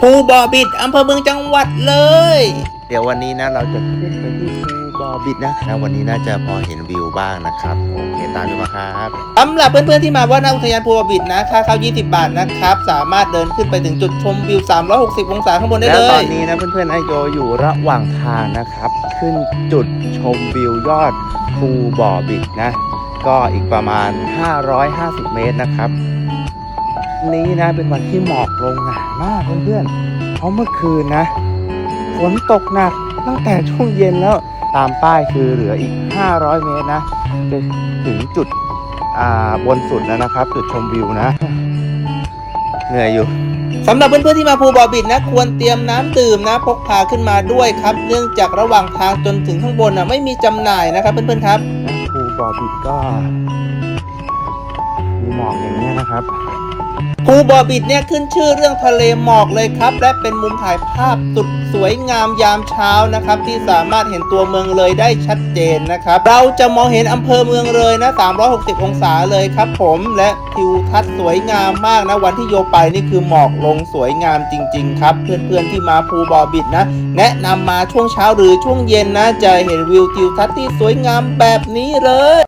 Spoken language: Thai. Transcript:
ภูบ่อบิดอำเภอเมืองจังหวัดเลย เดี๋ยววันนี้นะเราจะขึ้นไปที่ภูบอบิดนะครับวันนี้น่าจะพอเห็นวิวบ้างนะครับโอเคตามดูมาครับสำหรับเพื่อนๆที่มาว่านาอุทยานภูบ่อบิดนะค่าเข้า 20 บาทนะครับ สามารถเดินขึ้นไปถึงจุดชมวิว 360 องศาข้างบนได้แล้วเลตอยนนี้นะเพื่อนๆไอโยอยู่ระหว่างทางนะครับ ขึ้นจุดชมวิวยอดภูบ่อบิดนะ ก็อีกประมาณ 550 เมตรนะครับวั นี้นะเป็นวันที่หมอกลงหนามากเพื่อนๆ เพราะเมื่อคืนนะฝนตกหนักตั้งแต่ช่วงเย็นแล้วตามป้ายคือเหลืออีก 500 เมตรนะจะถึงจุดอ่าบนสุดแล้วนะครับ จุดชมวิวนะ เหนื่อยอยู่สำหรับเพื่อนๆที่มาภูบ่อบิดนะ ควรเตรียมน้ำดื่มนะ พกพาขึ้นมาด้วยครับ เนื่องจากระหว่างทางจนถึงข้างบนนะไม่มีจำหน่ายนะครับ เพื่อนๆครับภูบ่อบิดก็ มีหมอกอย่างนี้นะครับ ภูบ่อบิดเนี่ยขึ้นชื่อเรื่องทะเลหมอกเลยครับ และเป็นมุมถ่ายภาพสุดสวยงามยามเช้านะครับ ที่สามารถเห็นตัวเมืองเลยได้ชัดเจนนะครับ เราจะมองเห็นอำเภอเมืองเลยนะ 360 องศาเลยครับผมและทิวทัศน์สวยงามมากนะ วันที่โยไปนี่คือหมอกลงสวยงามจริง ๆ ครับ เพื่อนๆที่มาภูบ่อบิดนะ แนะนำมาช่วงเช้าหรือช่วงเย็นนะ จะเห็นวิวทิวทัศน์ที่สวยงามแบบนี้เลย